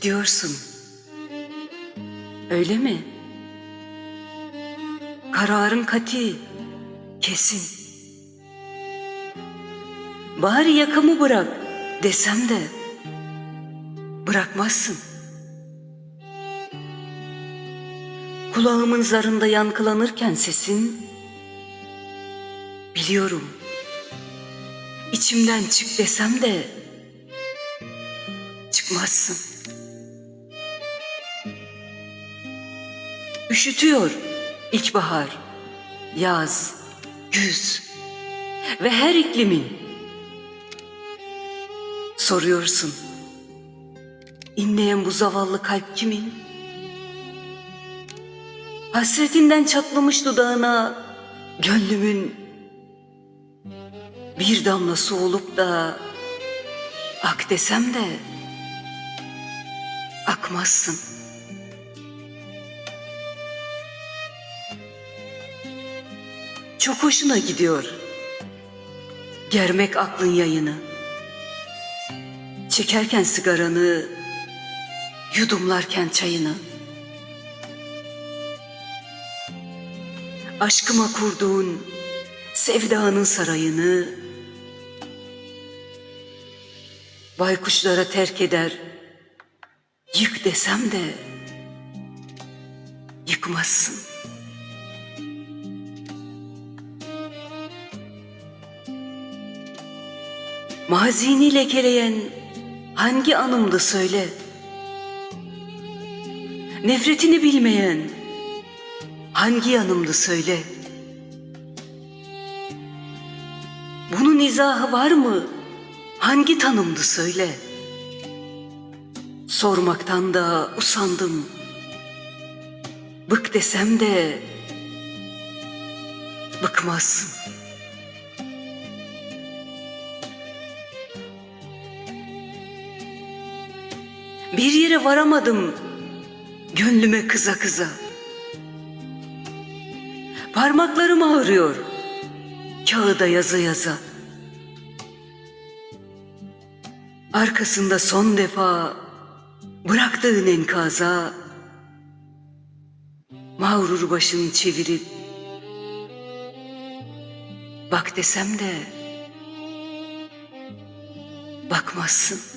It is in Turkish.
Gidiyorsun. Öyle mi? Kararın kati, kesin. Bari yakamı bırak desem de bırakmazsın. Kulağımın zarında yankılanırken sesin biliyorum. İçimden çık desem de çıkmazsın. Üşütüyor ilkbahar, yaz, güz ve her iklimin. Soruyorsun, inleyen bu zavallı kalp kimin? Hasretinden çatlamış dudağına gönlümün bir damla su olup da ak desem de akmazsın. Çok hoşuna gidiyor. Germek aklın yayını. Çekerken sigaranı, yudumlarken çayını. Aşkıma kurduğun sevdanın sarayını baykuşlara terk eder. Yık desem de yıkmazsın. Mazini lekeleyen hangi anımdı söyle. Nefretini bilmeyen hangi yanımdı söyle. Bunun izahı var mı? Hangi tanımdı söyle. Sormaktan da usandım. Bık desem de bıkmazsın. Bir yere varamadım gönlüme kıza kıza. Parmaklarım ağrıyor kağıda yaza yaza. Arkasında son defa bıraktığın enkaza mağrur başını çevirip bak desem de bakmazsın.